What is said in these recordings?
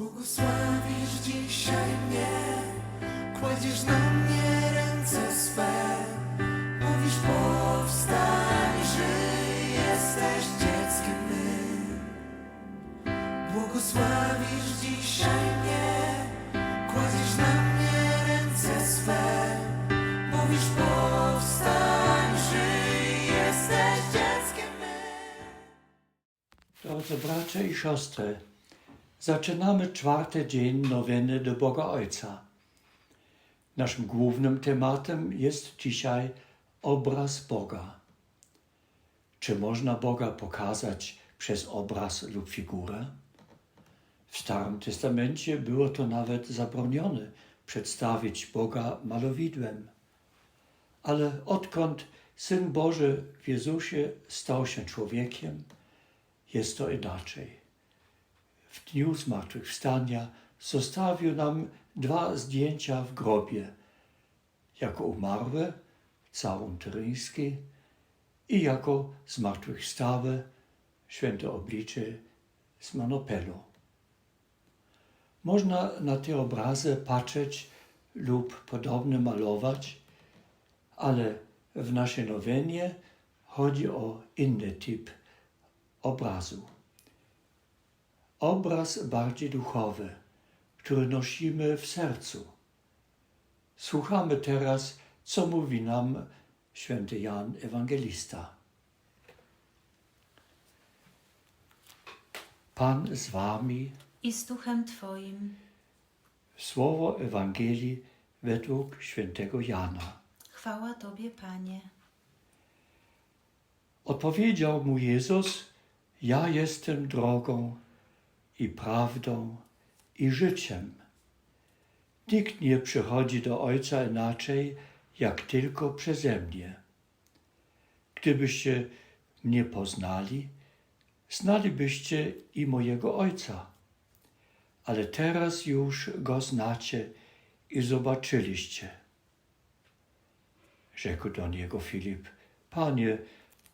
Błogosławisz dzisiaj mnie, kładziesz na mnie ręce swe. Mówisz powstań, żyj, jesteś dzieckiem. Błogosławisz dzisiaj mnie, kładziesz na mnie ręce swe. Mówisz powstań, żyj, jesteś dzieckiem mym. Drodzy bracia i siostry, zaczynamy czwarty dzień noweny do Boga Ojca. Naszym głównym tematem jest dzisiaj obraz Boga. Czy można Boga pokazać przez obraz lub figurę? W Starym Testamencie było to nawet zabronione przedstawić Boga malowidłem. Ale odkąd Syn Boży w Jezusie stał się człowiekiem, jest to inaczej. W dniu zmartwychwstania zostawił nam dwa zdjęcia w grobie. Jako umarły, całun Tyryński i jako zmartwychwstałe, święte oblicze z Manopelu. Można na te obrazy patrzeć lub podobne malować, ale w naszej nowenie chodzi o inny typ obrazu. Obraz bardziej duchowy, który nosimy w sercu. Słuchamy teraz, co mówi nam święty Jan Ewangelista. Pan z wami, i z duchem Twoim. słowo Ewangelii według świętego Jana. Chwała Tobie, Panie. Odpowiedział mu Jezus: Ja jestem drogą i prawdą i życiem. Nikt nie przychodzi do Ojca inaczej, jak tylko przeze mnie. Gdybyście mnie poznali, znalibyście i mojego Ojca. Ale teraz już go znacie i zobaczyliście. Rzekł do niego Filip: Panie,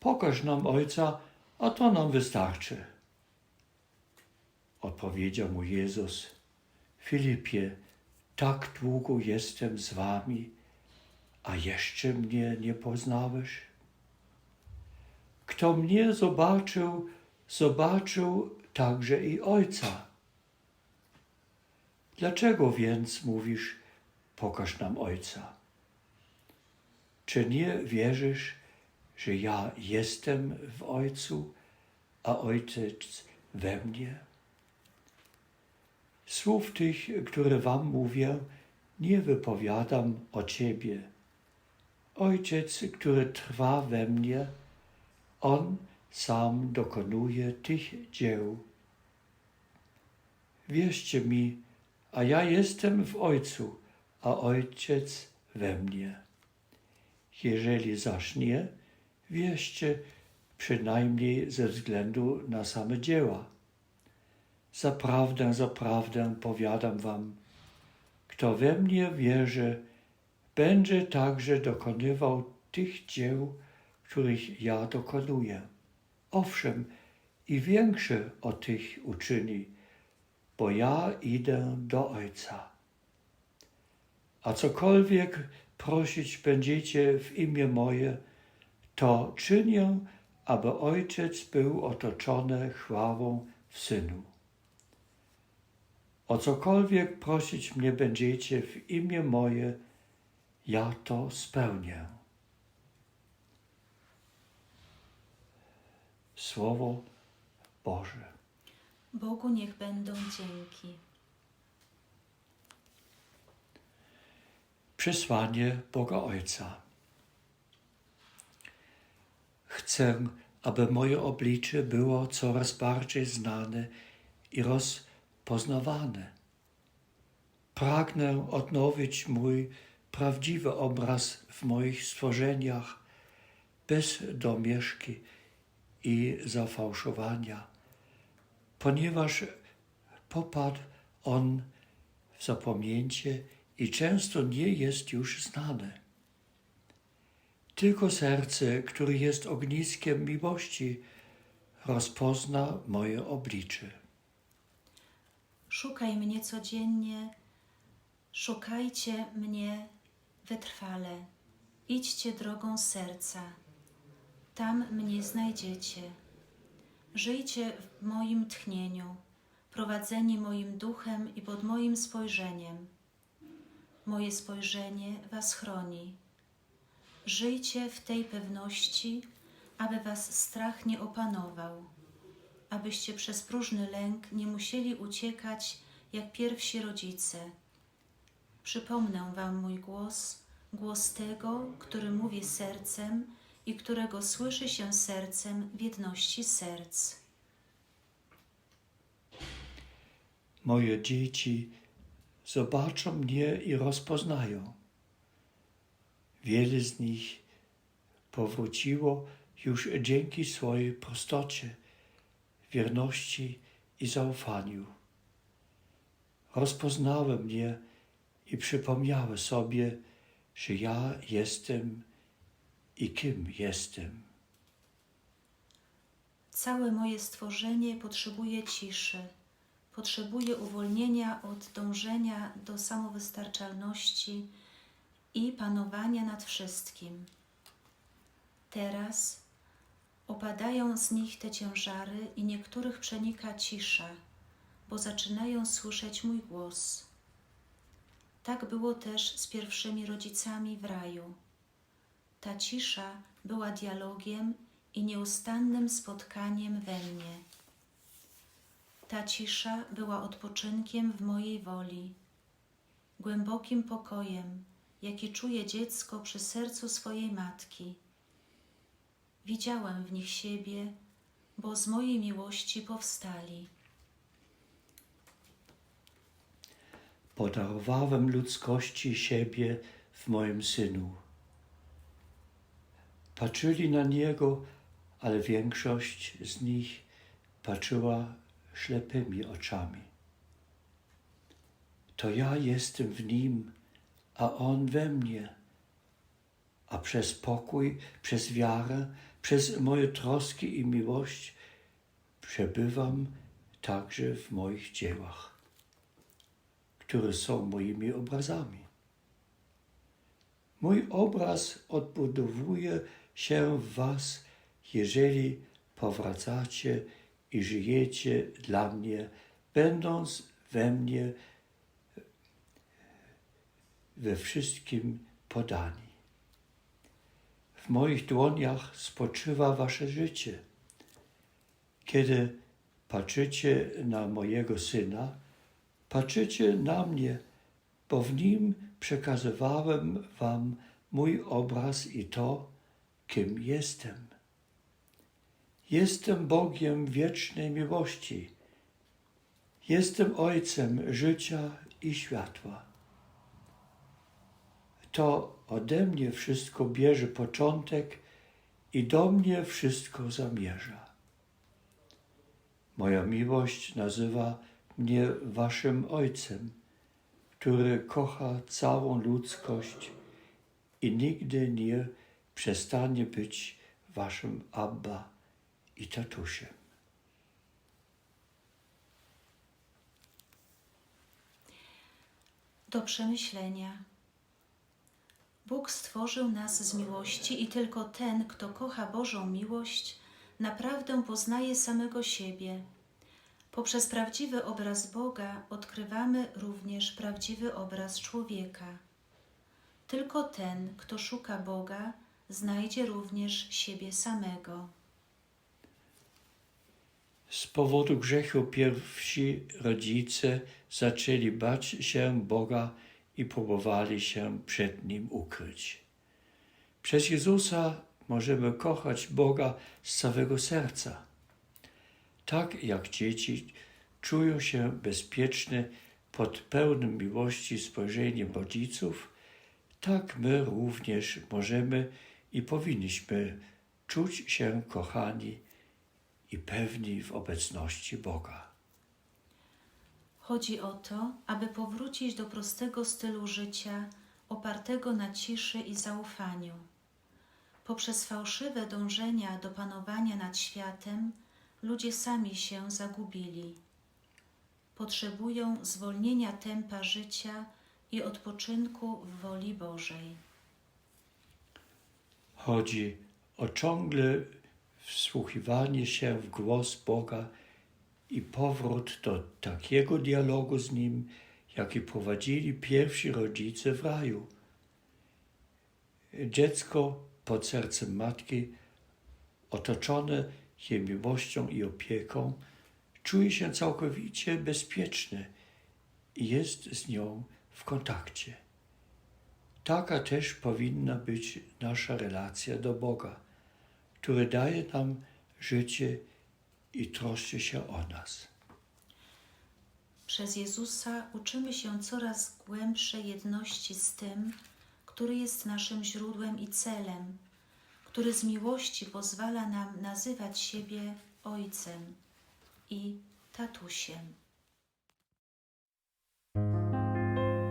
pokaż nam Ojca, a to nam wystarczy. Odpowiedział mu Jezus: Filipie, tak długo jestem z wami, a jeszcze mnie nie poznałeś? Kto mnie zobaczył, zobaczył także i Ojca. Dlaczego więc mówisz, pokaż nam Ojca? Czy nie wierzysz, że ja jestem w Ojcu, a Ojciec we mnie? Słów tych, które wam mówię, nie wypowiadam o Ciebie. Ojciec, który trwa we mnie, On sam dokonuje tych dzieł. Wierzcie mi, a ja jestem w Ojcu, a Ojciec we mnie. Jeżeli zaś nie, wierzcie przynajmniej ze względu na same dzieła. Zaprawdę, zaprawdę powiadam wam, kto we mnie wierzy, będzie także dokonywał tych dzieł, których ja dokonuję. Owszem, i większe o tych uczyni, bo ja idę do Ojca. A cokolwiek prosić będziecie w imię moje, to czynię, aby Ojciec był otoczony chwałą w Synu. O cokolwiek prosić mnie będziecie w imię moje, ja to spełnię. Słowo Boże. Bogu niech będą dzięki. Przesłanie Boga Ojca. Chcę, aby moje oblicze było coraz bardziej znane i rozpoznawane. Pragnę odnowić mój prawdziwy obraz w moich stworzeniach bez domieszki i zafałszowania, ponieważ popadł on w zapomnienie i często nie jest już znany. Tylko serce, które jest ogniskiem miłości, rozpozna moje oblicze. Szukaj mnie codziennie, szukajcie mnie wytrwale. Idźcie drogą serca, tam mnie znajdziecie. Żyjcie w moim tchnieniu, prowadzeni moim duchem i pod moim spojrzeniem. Moje spojrzenie was chroni. Żyjcie w tej pewności, aby was strach nie opanował, abyście przez próżny lęk nie musieli uciekać jak pierwsi rodzice. Przypomnę wam mój głos, głos tego, który mówi sercem i którego słyszy się sercem w jedności serc. Moje dzieci zobaczą mnie i rozpoznają. Wiele z nich powróciło już dzięki swojej prostocie, wierności i zaufaniu. Rozpoznały mnie i przypomniały sobie, że ja jestem i kim jestem. Całe moje stworzenie potrzebuje ciszy, potrzebuje uwolnienia od dążenia do samowystarczalności i panowania nad wszystkim. Teraz opadają z nich te ciężary i niektórych przenika cisza, bo zaczynają słyszeć mój głos. Tak było też z pierwszymi rodzicami w raju. Ta cisza była dialogiem i nieustannym spotkaniem we mnie. Ta cisza była odpoczynkiem w mojej woli, głębokim pokojem, jaki czuje dziecko przy sercu swojej matki. Widziałem w nich siebie, bo z mojej miłości powstali. Podarowałem ludzkości siebie w moim synu. Patrzyli na niego, ale większość z nich patrzyła ślepymi oczami. To ja jestem w nim, a on we mnie. A przez pokój, przez wiarę, przez moje troski i miłość przebywam także w moich dziełach które są moimi obrazami. Mój obraz odbudowuje się w Was, jeżeli powracacie i żyjecie dla mnie, będąc we mnie we wszystkim podani. W moich dłoniach spoczywa Wasze życie. Kiedy patrzycie na mojego syna, Patrzycie na mnie, bo w nim przekazywałem wam mój obraz i to, kim jestem. Jestem Bogiem wiecznej miłości. Jestem Ojcem życia i światła. To ode mnie wszystko bierze początek i do mnie wszystko zamierza. Moja miłość nazywa mnie waszym Ojcem, który kocha całą ludzkość i nigdy nie przestanie być waszym Abba i tatusiem. Do przemyślenia. Bóg stworzył nas z miłości i tylko ten, kto kocha Bożą miłość, naprawdę poznaje samego siebie. Poprzez prawdziwy obraz Boga odkrywamy również prawdziwy obraz człowieka. Tylko ten, kto szuka Boga, znajdzie również siebie samego. Z powodu grzechu pierwsi rodzice zaczęli bać się Boga i próbowali się przed Nim ukryć. Przez Jezusa możemy kochać Boga z całego serca. Tak jak dzieci czują się bezpieczne pod pełnym miłości spojrzeniem rodziców, tak my również możemy i powinniśmy czuć się kochani i pewni w obecności Boga. Chodzi o to, aby powrócić do prostego stylu życia opartego na ciszy i zaufaniu. Poprzez fałszywe dążenia do panowania nad światem ludzie sami się zagubili. potrzebują zwolnienia tempa życia i odpoczynku w woli Bożej. Chodzi o ciągle wsłuchiwanie się w głos Boga i powrót do takiego dialogu z Nim, jaki prowadzili pierwsi rodzice w raju. Dziecko pod sercem matki, otoczone jej miłością i opieką, czuje się całkowicie bezpieczne i jest z nią w kontakcie. Taka też powinna być nasza relacja do Boga, który daje nam życie i troszczy się o nas. Przez Jezusa uczymy się coraz głębszej jedności z tym, który jest naszym źródłem i celem, który z miłości pozwala nam nazywać siebie Ojcem i tatusiem.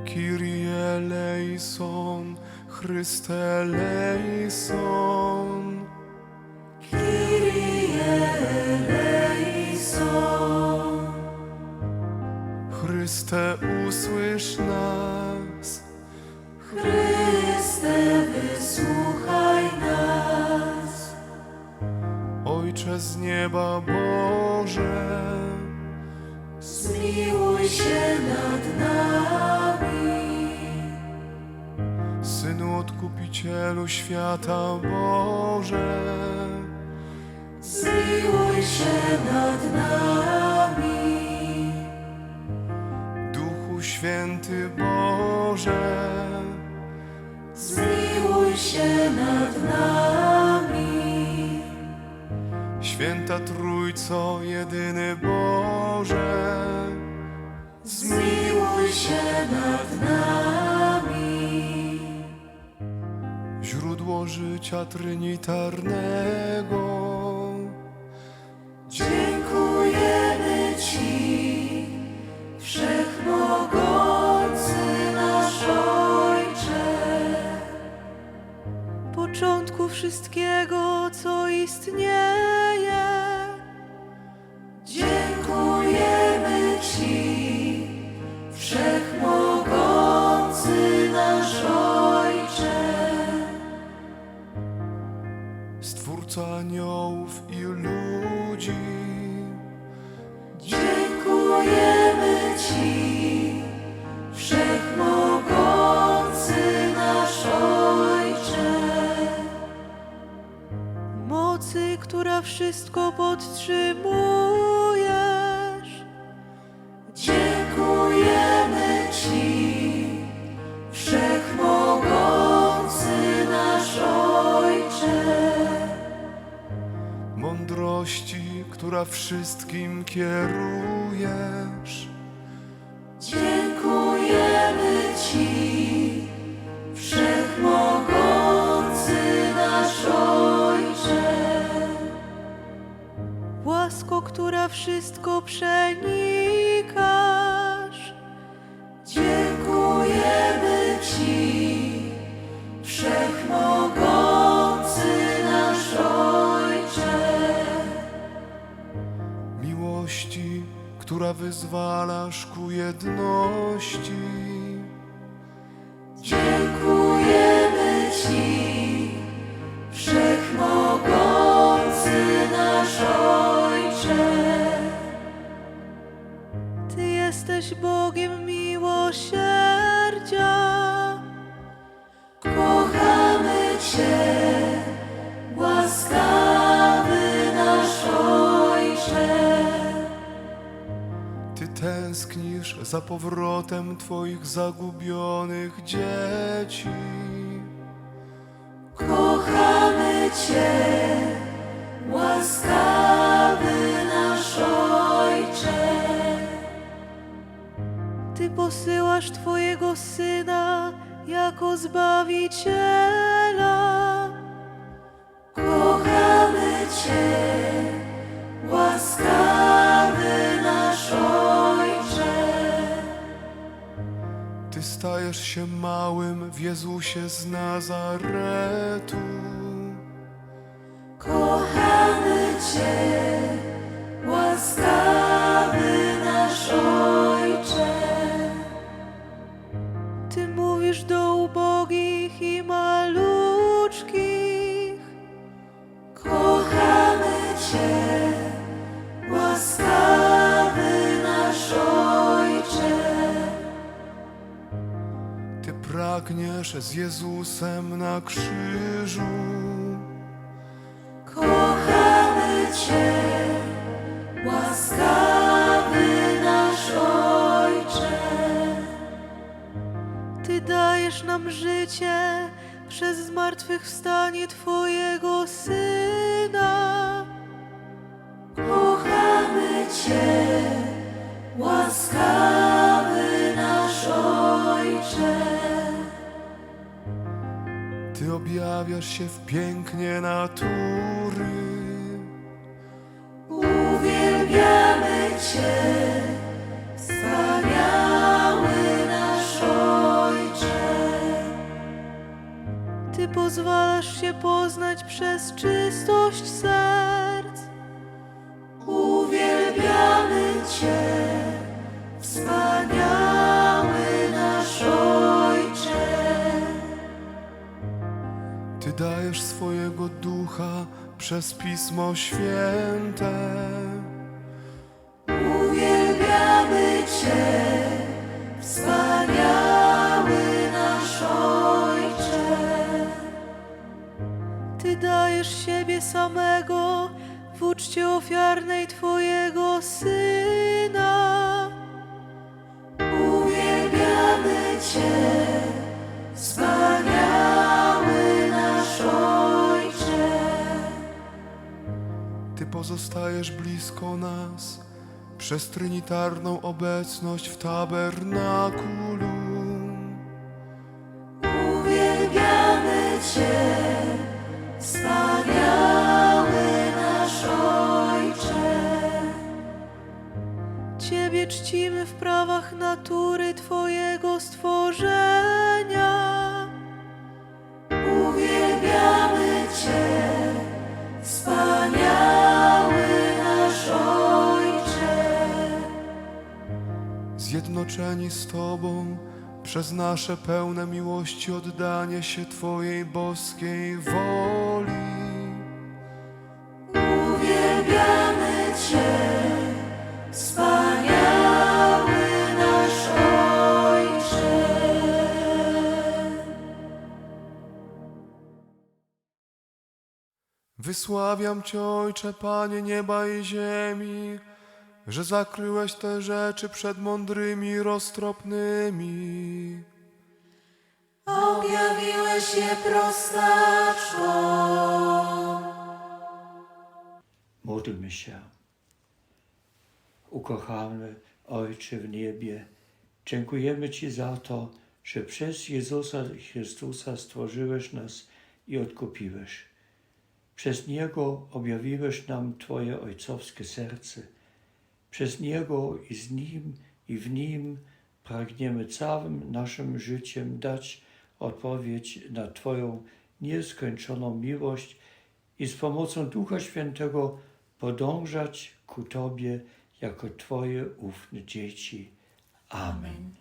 Kyrie eleison, Chryste eleison. Chryste, usłysz nas. Chryste, wysłuchaj nas. Ojcze z nieba Boże, Zmiłuj się nad nami. Synu Odkupicielu świata Boże, Zmiłuj się nad nami. Duchu Święty Boże, Zmiłuj się nad nami. Święta Trójco, jedyny Boże, Zmiłuj się nad nami. źródło życia trinitarnego. Wszystko podtrzymujesz. Dziękujemy Ci, Wszechmogący nasz Ojcze. mądrości, która wszystkim kierujesz. Łasko, która wszystko przenikasz. Dziękujemy Ci, Wszechmogący nasz Ojcze. Miłości, która wyzwalasz ku jedności. Dziękujemy Ci, za powrotem Twoich zagubionych dzieci. Kochamy Cię, łaskawy nasz Ojcze. Ty posyłasz Twojego Syna jako Zbawiciela. Kochamy Cię, się małym w Jezusie z Nazaretu. Kochamy Cię, pragniesz z Jezusem na krzyżu. Kochamy Cię, łaskawy nasz Ojcze. Ty dajesz nam życie przez zmartwychwstanie Twojego Syna. Kochamy Cię, łaskawy objawiasz się w pięknie natury. Uwielbiamy Cię, wspaniały nasz Ojcze. Ty pozwalasz się poznać przez czystość serc. Uwielbiamy Cię, dajesz swojego ducha przez Pismo Święte. Uwielbiamy Cię, wspaniały nasz Ojcze. Ty dajesz siebie samego w uczcie ofiarnej Twojego Syna. Uwielbiamy Cię, pozostajesz blisko nas przez trinitarną obecność w tabernakulum. Uwielbiamy Cię, wspaniały nasz Ojcze. Ciebie czcimy w prawach natury Twojego stworzenia. Uwielbiamy Cię, Zjednoczeni z Tobą przez nasze pełne miłości oddanie się Twojej boskiej woli. Uwielbiamy Cię, wspaniały nasz Ojcze. Wysławiam Cię, Ojcze, Panie nieba i ziemi, że zakryłeś te rzeczy przed mądrymi i roztropnymi. Objawiłeś je prostaczkom. Módlmy się. Ukochany Ojcze w niebie, dziękujemy Ci za to, że przez Jezusa Chrystusa stworzyłeś nas i odkupiłeś. Przez Niego objawiłeś nam Twoje ojcowskie serce. Przez Niego i z Nim i w Nim pragniemy całym naszym życiem dać odpowiedź na Twoją nieskończoną miłość i z pomocą Ducha Świętego podążać ku Tobie jako Twoje ufne dzieci. Amen.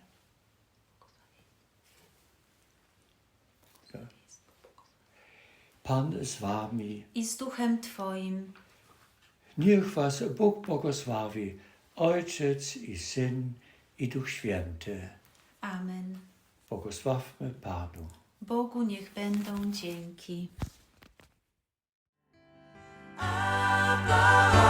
Pan z Wami. I z duchem Twoim. Niech Was Bóg błogosławi, Ojciec i Syn i Duch Święty. Amen. Błogosławmy Panu. Bogu niech będą dzięki. Abba,